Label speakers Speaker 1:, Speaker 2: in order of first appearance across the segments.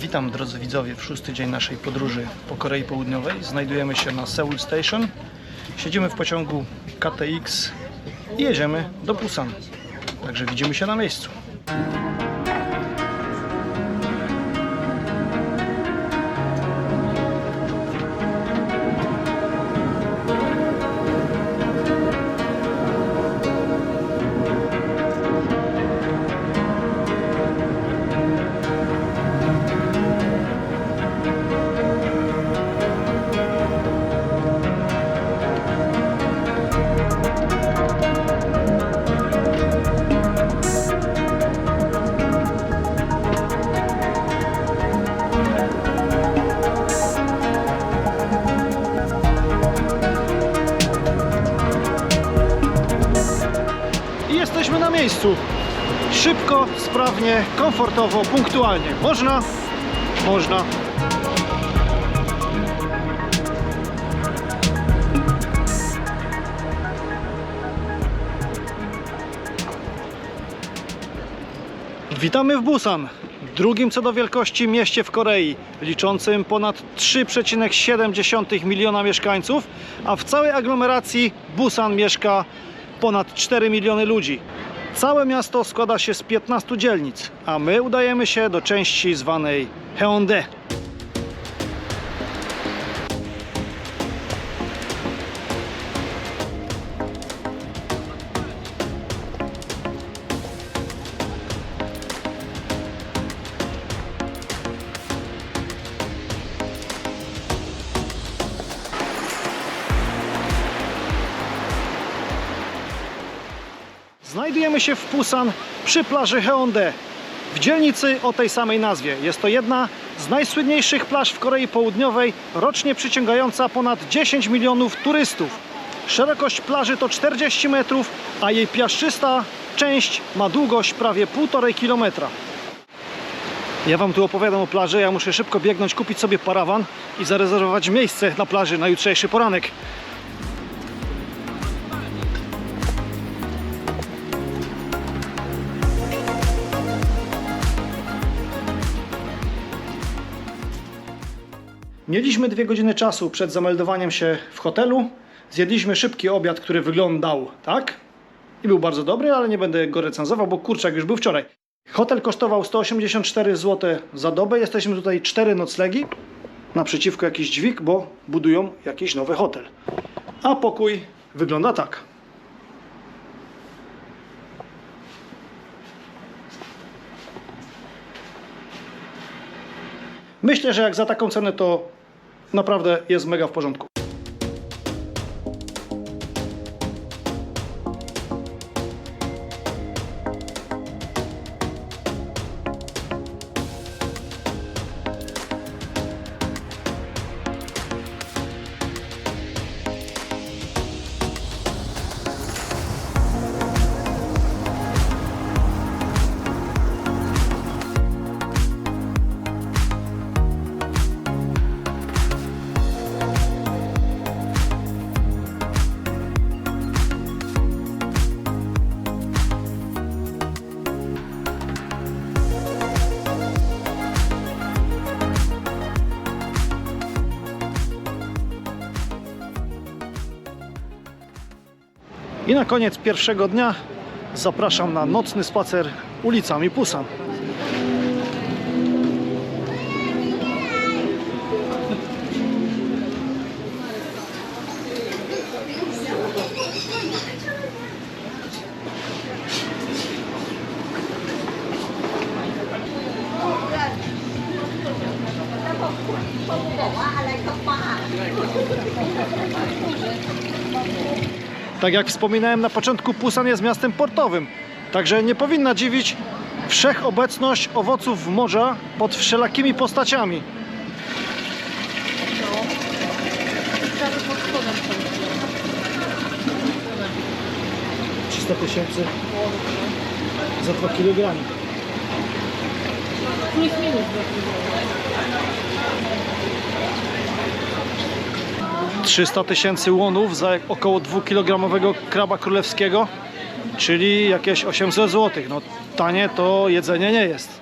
Speaker 1: Witam drodzy widzowie w szósty dzień naszej podróży po Korei Południowej. Znajdujemy się na Seoul Station. Siedzimy w pociągu KTX i jedziemy do Busan. Także widzimy się na miejscu. Sprawnie, komfortowo, punktualnie. Można? Można. Witamy w Busan, drugim co do wielkości mieście w Korei, liczącym ponad 3,7 miliona mieszkańców, a w całej aglomeracji Busan mieszka ponad 4 miliony ludzi. Całe miasto składa się z 15 dzielnic, a my udajemy się do części zwanej Heondae. Się w Pusan przy plaży Heondae w dzielnicy o tej samej nazwie. Jest to jedna z najsłynniejszych plaż w Korei Południowej, rocznie przyciągająca ponad 10 milionów turystów. Szerokość plaży to 40 metrów, a jej piaszczysta część ma długość prawie 1,5 kilometra. Ja Wam tu opowiadam o plaży, ja muszę szybko biegnąć, kupić sobie parawan i zarezerwować miejsce na plaży na jutrzejszy poranek. Mieliśmy dwie godziny czasu przed zameldowaniem się w hotelu. Zjedliśmy szybki obiad, który wyglądał tak. I był bardzo dobry, ale nie będę go recenzował, bo kurczak już był wczoraj. Hotel kosztował 184 zł za dobę. Jesteśmy tutaj cztery noclegi. Naprzeciwko jakiś dźwig, bo budują jakiś nowy hotel. A pokój wygląda tak. Myślę, że jak za taką cenę to naprawdę jest mega w porządku. I na koniec pierwszego dnia zapraszam na nocny spacer ulicami Pusan. Tak jak wspominałem na początku, Pusan jest miastem portowym, także nie powinna dziwić wszechobecność owoców morza pod wszelakimi postaciami. 300 tysięcy za 2 kg.
Speaker 2: Plus minus.
Speaker 1: 300 tysięcy łonów za około 2-kilogramowego kraba królewskiego, czyli jakieś 800 zł. No tanie to jedzenie nie jest.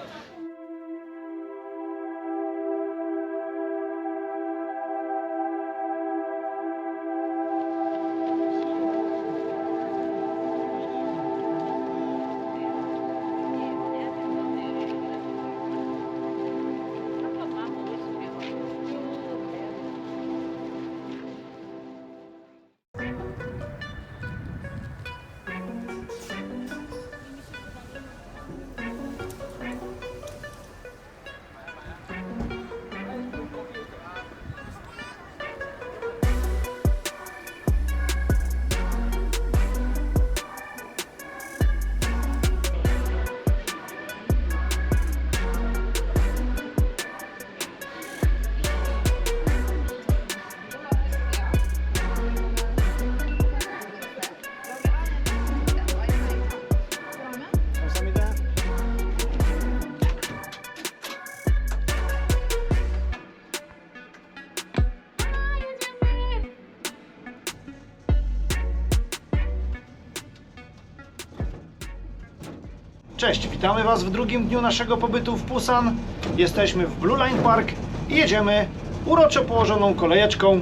Speaker 1: Cześć, witamy Was w drugim dniu naszego pobytu w Pusan. Jesteśmy w Blue Line Park i jedziemy uroczo położoną kolejeczką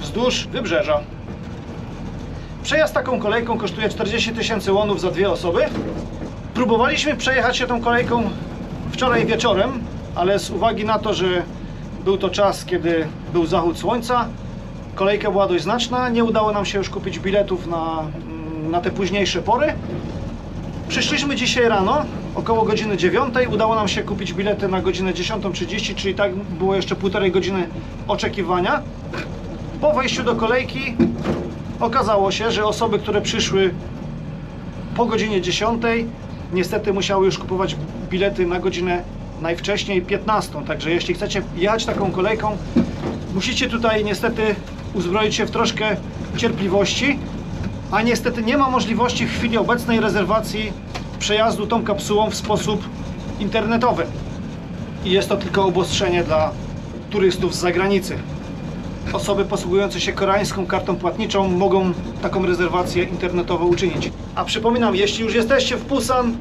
Speaker 1: wzdłuż wybrzeża. Przejazd taką kolejką kosztuje 40 tysięcy łonów za dwie osoby. Próbowaliśmy przejechać się tą kolejką wczoraj wieczorem, ale z uwagi na to, że był to czas, kiedy był zachód słońca, kolejka była dość znaczna, nie udało nam się już kupić biletów na, na te późniejsze pory. Przyszliśmy dzisiaj rano, około godziny 9. Udało nam się kupić bilety na godzinę 10.30, czyli tak było jeszcze półtorej godziny oczekiwania. Po wejściu do kolejki okazało się, że osoby, które przyszły po godzinie 10, niestety musiały już kupować bilety na godzinę najwcześniej 15. Także jeśli chcecie jechać taką kolejką, musicie tutaj niestety uzbroić się w troszkę cierpliwości, a niestety nie ma możliwości w chwili obecnej rezerwacji przejazdu tą kapsułą w sposób internetowy. I jest to tylko obostrzenie dla turystów z zagranicy. Osoby posługujące się koreańską kartą płatniczą mogą taką rezerwację internetowo uczynić. A przypominam, jeśli już jesteście w Pusan,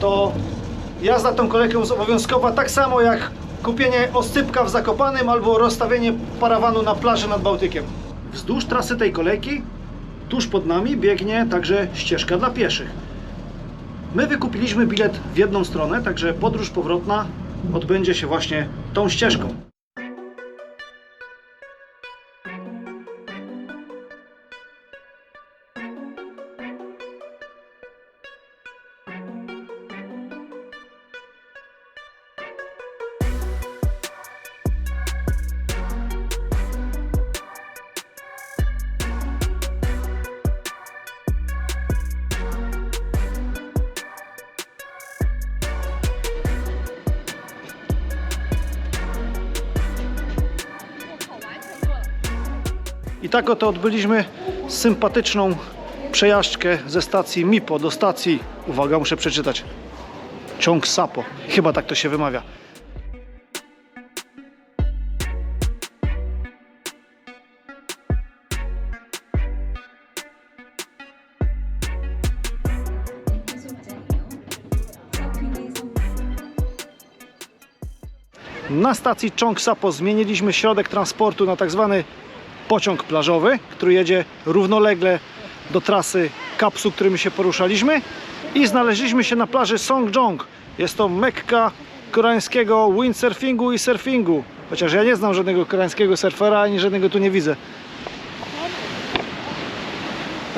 Speaker 1: to jazda tą kolejką jest obowiązkowa, tak samo jak kupienie oscypka w Zakopanym albo rozstawienie parawanu na plaży nad Bałtykiem. Wzdłuż trasy tej kolejki, tuż pod nami, biegnie także ścieżka dla pieszych. My wykupiliśmy bilet w jedną stronę, także podróż powrotna odbędzie się właśnie tą ścieżką. I tak oto odbyliśmy sympatyczną przejażdżkę ze stacji Mipo do stacji, uwaga, muszę przeczytać, Ciąg Sapo, chyba tak to się wymawia. Na stacji Chong Sapo zmieniliśmy środek transportu na tak zwany pociąg plażowy, który jedzie równolegle do trasy kapsuł, którymi się poruszaliśmy i znaleźliśmy się na plaży Songjong. Jest to mekka koreańskiego windsurfingu i surfingu. Chociaż ja nie znam żadnego koreańskiego surfera, ani żadnego tu nie widzę.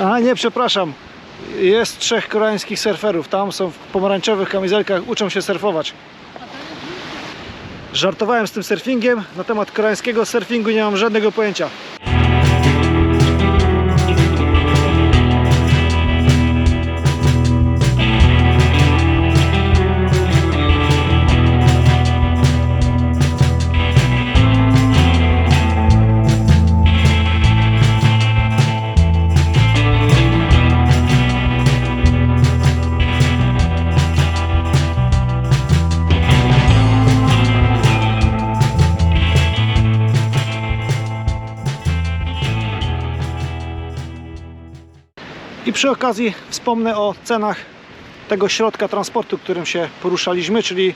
Speaker 1: A nie, przepraszam. Jest trzech koreańskich surferów. Tam są w pomarańczowych kamizelkach, uczą się surfować. Żartowałem z tym surfingiem. Na temat koreańskiego surfingu nie mam żadnego pojęcia. Przy okazji wspomnę o cenach tego środka transportu, którym się poruszaliśmy, czyli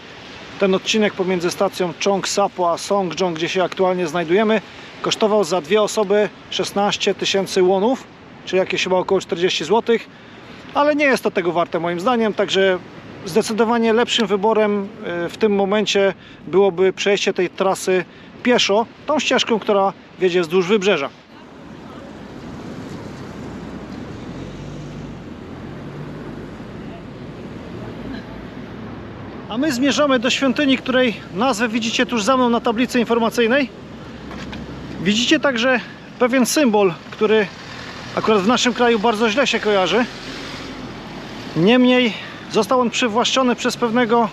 Speaker 1: ten odcinek pomiędzy stacją Chong Sapo a Songjong, gdzie się aktualnie znajdujemy, kosztował za dwie osoby 16 tysięcy łonów, czyli jakieś chyba około 40 zł, ale nie jest to tego warte moim zdaniem, także zdecydowanie lepszym wyborem e, w tym momencie byłoby przejście tej trasy pieszo, tą ścieżką, która wiedzie wzdłuż wybrzeża. A my zmierzamy do świątyni, której nazwę widzicie tuż za mną na tablicy informacyjnej. Widzicie także pewien symbol, który akurat w naszym kraju bardzo źle się kojarzy. Niemniej został on przywłaszczony przez pewnego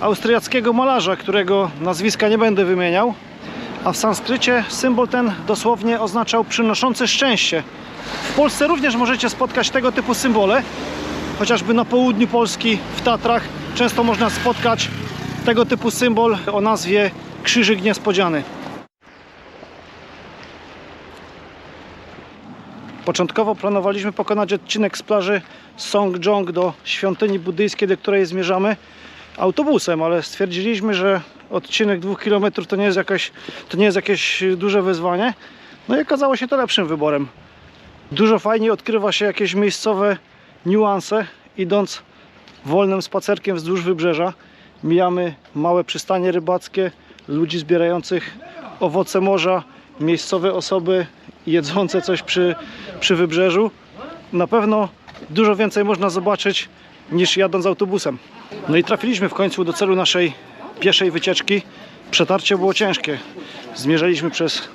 Speaker 1: austriackiego malarza, którego nazwiska nie będę wymieniał. A w sanskrycie symbol ten dosłownie oznaczał przynoszący szczęście. W Polsce również możecie spotkać tego typu symbole, chociażby na południu Polski, w Tatrach, często można spotkać tego typu symbol o nazwie Krzyżyk Niespodziany. Początkowo planowaliśmy pokonać odcinek z plaży Songjong do świątyni buddyjskiej, do której zmierzamy autobusem, ale stwierdziliśmy, że odcinek dwóch kilometrów to nie jest jakaś, to nie jest jakieś duże wyzwanie. No i okazało się to lepszym wyborem. Dużo fajniej odkrywa się jakieś miejscowe niuanse, idąc wolnym spacerkiem wzdłuż wybrzeża. Mijamy małe przystanie rybackie, ludzi zbierających owoce morza, miejscowe osoby jedzące coś przy, przy wybrzeżu. Na pewno dużo więcej można zobaczyć niż jadąc autobusem. No i trafiliśmy w końcu do celu naszej pieszej wycieczki. Przetarcie było ciężkie. Zmierzaliśmy przez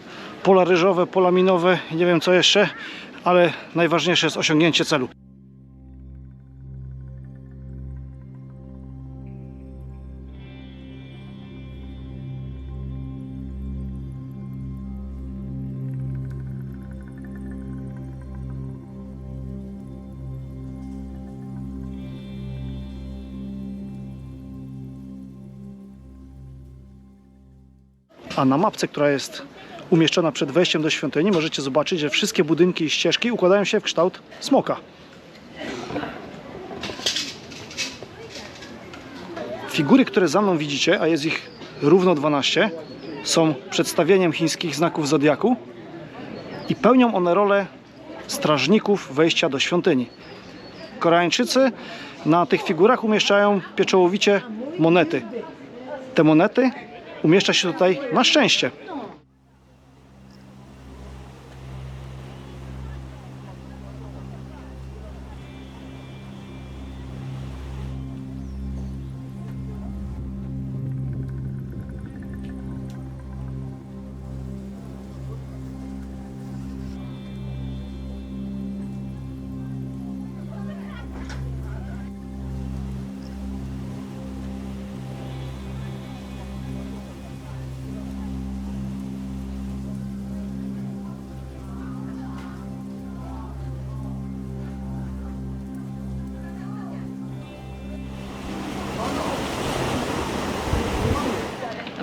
Speaker 1: pola ryżowe, pola minowe, nie wiem co jeszcze, ale najważniejsze jest osiągnięcie celu. A na mapce, która jest umieszczona przed wejściem do świątyni, możecie zobaczyć, że wszystkie budynki i ścieżki układają się w kształt smoka. Figury, które za mną widzicie, a jest ich równo 12, są przedstawieniem chińskich znaków zodiaku i pełnią one rolę strażników wejścia do świątyni. Koreańczycy na tych figurach umieszczają pieczołowicie monety. Te monety umieszcza się tutaj na szczęście.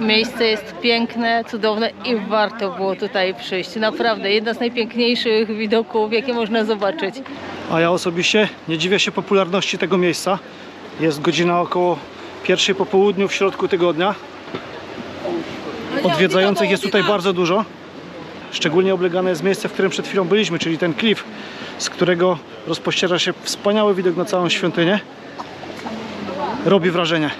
Speaker 2: Miejsce jest piękne, cudowne i warto było tutaj przyjść. Naprawdę, jedna z najpiękniejszych widoków, jakie można zobaczyć.
Speaker 1: A ja osobiście nie dziwię się popularności tego miejsca. Jest godzina około pierwszej po południu w środku tygodnia. Odwiedzających jest tutaj bardzo dużo. Szczególnie oblegane jest miejsce, w którym przed chwilą byliśmy, czyli ten klif, z którego rozpościera się wspaniały widok na całą świątynię. Robi wrażenie.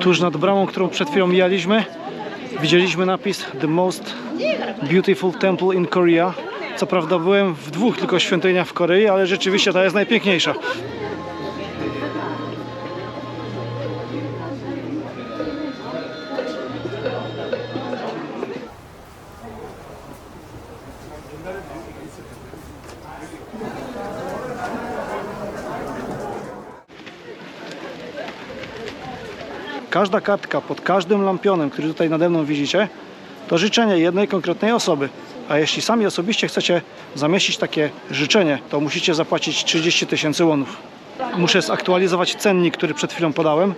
Speaker 1: Tuż nad bramą, którą przed chwilą mijaliśmy, widzieliśmy napis The Most Beautiful Temple in Korea. Co prawda byłem w dwóch tylko świątyniach w Korei, ale rzeczywiście ta jest najpiękniejsza. Każda kartka pod każdym lampionem, który tutaj nade mną widzicie, to życzenie jednej konkretnej osoby. A jeśli sami osobiście chcecie zamieścić takie życzenie, to musicie zapłacić 30 tysięcy wonów. Muszę zaktualizować cennik, który przed chwilą podałem.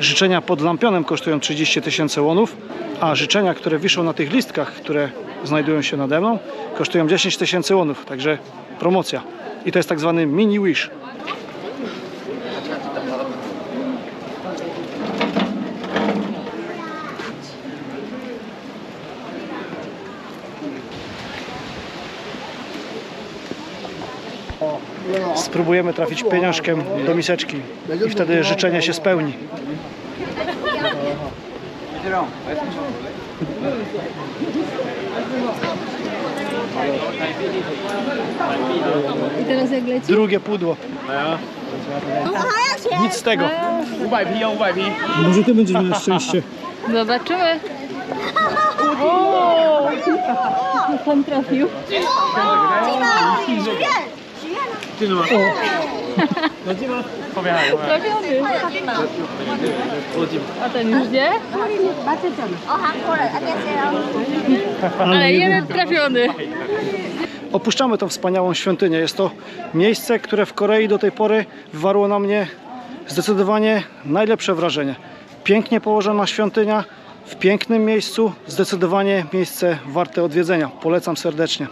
Speaker 1: Życzenia pod lampionem kosztują 30 tysięcy wonów, a życzenia, które wiszą na tych listkach, które znajdują się nade mną, kosztują 10 tysięcy wonów. Także promocja. I to jest tak zwany mini wish. spróbujemy trafić pieniążkiem do miseczki i wtedy życzenie się spełni.
Speaker 2: I teraz jak leci?
Speaker 1: Drugie pudło. Nic z tego.
Speaker 3: Ubaj pij, ubaj pij.
Speaker 1: Może ty będziesz miał szczęście.
Speaker 2: Zobaczymy. O! Trafił. ってい
Speaker 3: うのは野島 powiadają. Trafiony. A ten gdzie?
Speaker 2: Ale jeden trafiony.
Speaker 1: Opuszczamy tą wspaniałą świątynię. Jest to miejsce, które w Korei do tej pory wywarło na mnie zdecydowanie najlepsze wrażenie. Pięknie położona świątynia, w pięknym miejscu, zdecydowanie miejsce warte odwiedzenia. Polecam serdecznie.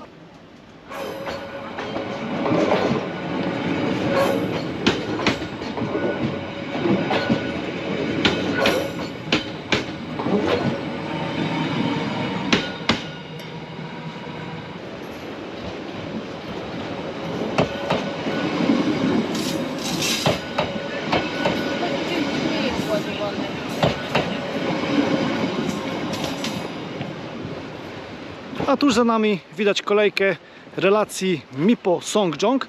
Speaker 1: Tuż za nami widać kolejkę relacji Mipo-Songjong.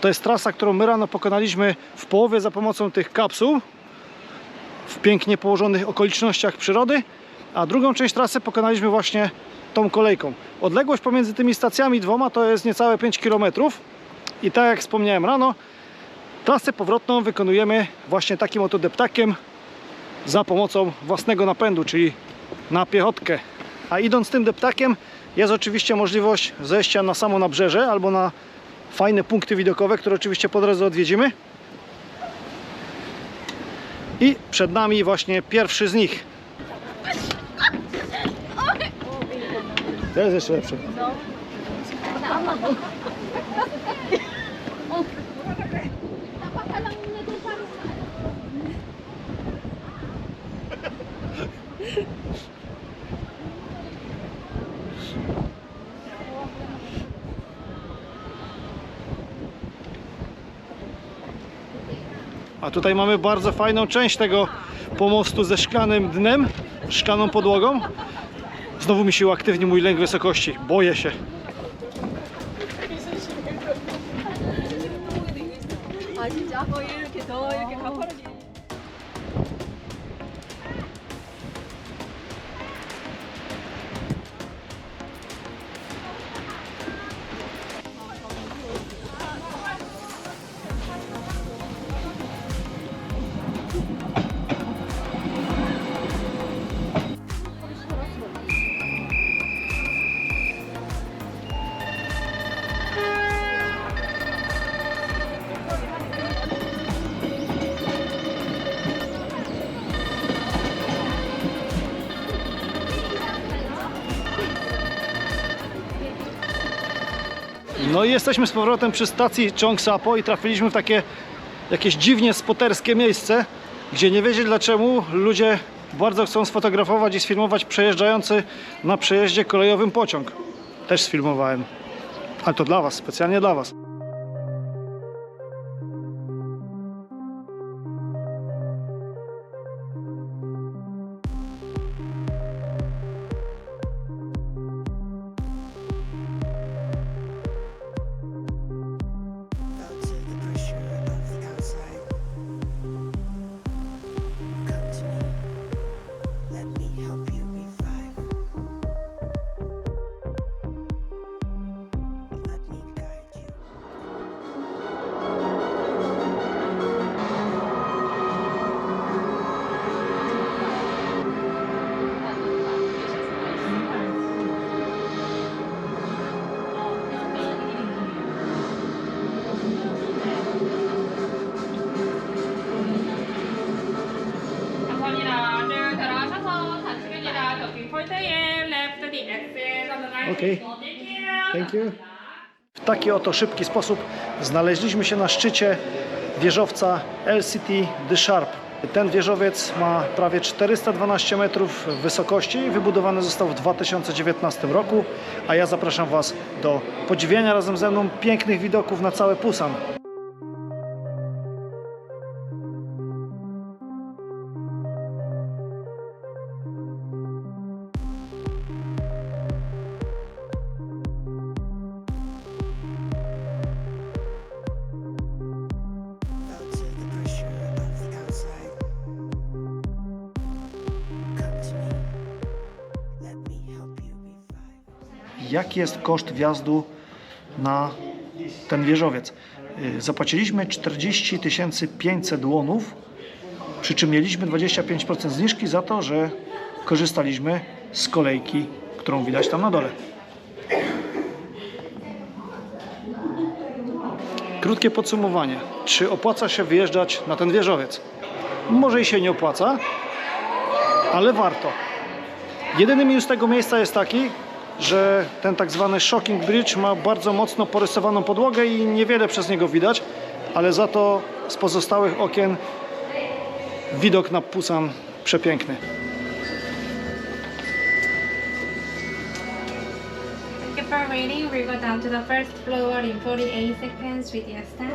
Speaker 1: To jest trasa, którą my rano pokonaliśmy w połowie za pomocą tych kapsuł w pięknie położonych okolicznościach przyrody, a drugą część trasy pokonaliśmy właśnie tą kolejką. Odległość pomiędzy tymi stacjami dwoma to jest niecałe 5 km i tak jak wspomniałem rano, trasę powrotną wykonujemy właśnie takim oto deptakiem za pomocą własnego napędu, czyli na piechotkę. A idąc tym deptakiem jest oczywiście możliwość zejścia na samo nabrzeże albo na fajne punkty widokowe, które oczywiście po drodze odwiedzimy. I przed nami właśnie pierwszy z nich. To jest jeszcze lepsze. A tutaj mamy bardzo fajną część tego pomostu ze szklanym dnem, szklaną podłogą. Znowu mi się uaktywni mój lęk wysokości. Boję się. I jesteśmy z powrotem przy stacji Chongsapo i trafiliśmy w takie jakieś dziwnie spoterskie miejsce, gdzie nie wiedzieć dlaczego ludzie bardzo chcą sfotografować i sfilmować przejeżdżający na przejeździe kolejowym pociąg. Też sfilmowałem. Ale to dla Was, specjalnie dla Was. Okay.
Speaker 4: Thank you.
Speaker 1: W taki oto szybki sposób znaleźliśmy się na szczycie wieżowca LCT The Sharp. Ten wieżowiec ma prawie 412 metrów wysokości wybudowany został w 2019 roku, a ja zapraszam Was do podziwiania razem ze mną pięknych widoków na cały Pusan. Jaki jest koszt wjazdu na ten wieżowiec. Y, Zapłaciliśmy 40 500 łonów, przy czym mieliśmy 25% zniżki za to, że korzystaliśmy z kolejki, którą widać tam na dole. Krótkie podsumowanie. Czy opłaca się wyjeżdżać na ten wieżowiec? Może i się nie opłaca, ale warto. Jedyny minus tego miejsca jest taki, że ten tak zwany shocking bridge ma bardzo mocno porysowaną podłogę i niewiele przez niego widać, ale za to z pozostałych okien widok na Pusan przepiękny.
Speaker 4: For waiting. We go down to the first floor in 48 seconds with your staff.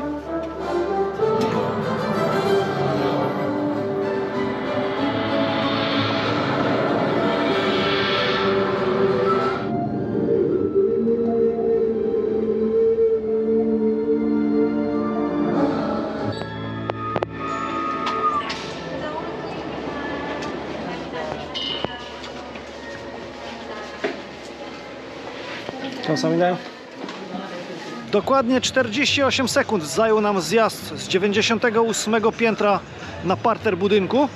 Speaker 1: Dokładnie 48 sekund zajął nam zjazd z 98 piętra na parter budynku.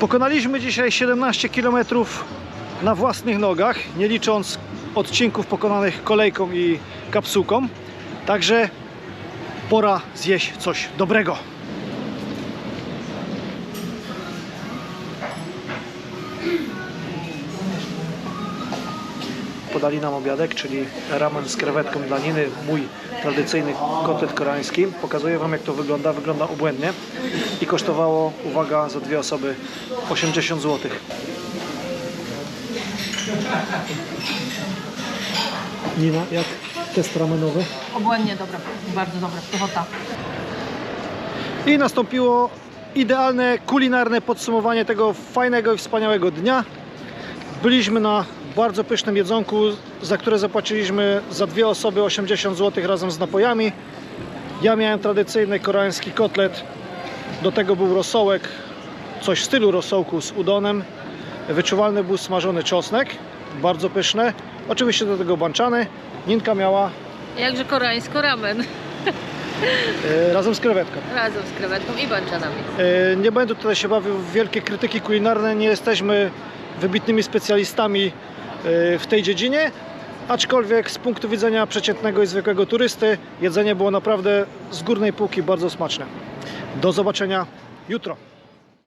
Speaker 1: Pokonaliśmy dzisiaj 17 km na własnych nogach, nie licząc odcinków pokonanych kolejką i kapsułką. Także pora zjeść coś dobrego. Podali nam obiadek, czyli ramen z krewetką dla Niny, mój tradycyjny kotlet koreański. Pokazuję Wam jak to wygląda, wygląda obłędnie i kosztowało, uwaga, za dwie osoby 80 zł. Nina, jak test ramenowy?
Speaker 2: Obłędnie dobre, bardzo dobre, pychota.
Speaker 1: I nastąpiło idealne kulinarne podsumowanie tego fajnego i wspaniałego dnia. Byliśmy na bardzo pysznym jedzonku, za które zapłaciliśmy za dwie osoby 80 zł razem z napojami. Ja miałem tradycyjny koreański kotlet, do tego był rosołek, coś w stylu rosołku z udonem. Wyczuwalny był smażony czosnek, bardzo pyszne. Oczywiście do tego banczany. Ninka miała
Speaker 2: Jakże koreańsko ramen,
Speaker 1: e, razem z krewetką.
Speaker 2: razem z krewetką i bańczanami.
Speaker 1: E, Nie będę tutaj się bawił w wielkie krytyki kulinarne, nie jesteśmy wybitnymi specjalistami w tej dziedzinie, aczkolwiek z punktu widzenia przeciętnego i zwykłego turysty jedzenie było naprawdę z górnej półki bardzo smaczne. Do zobaczenia jutro.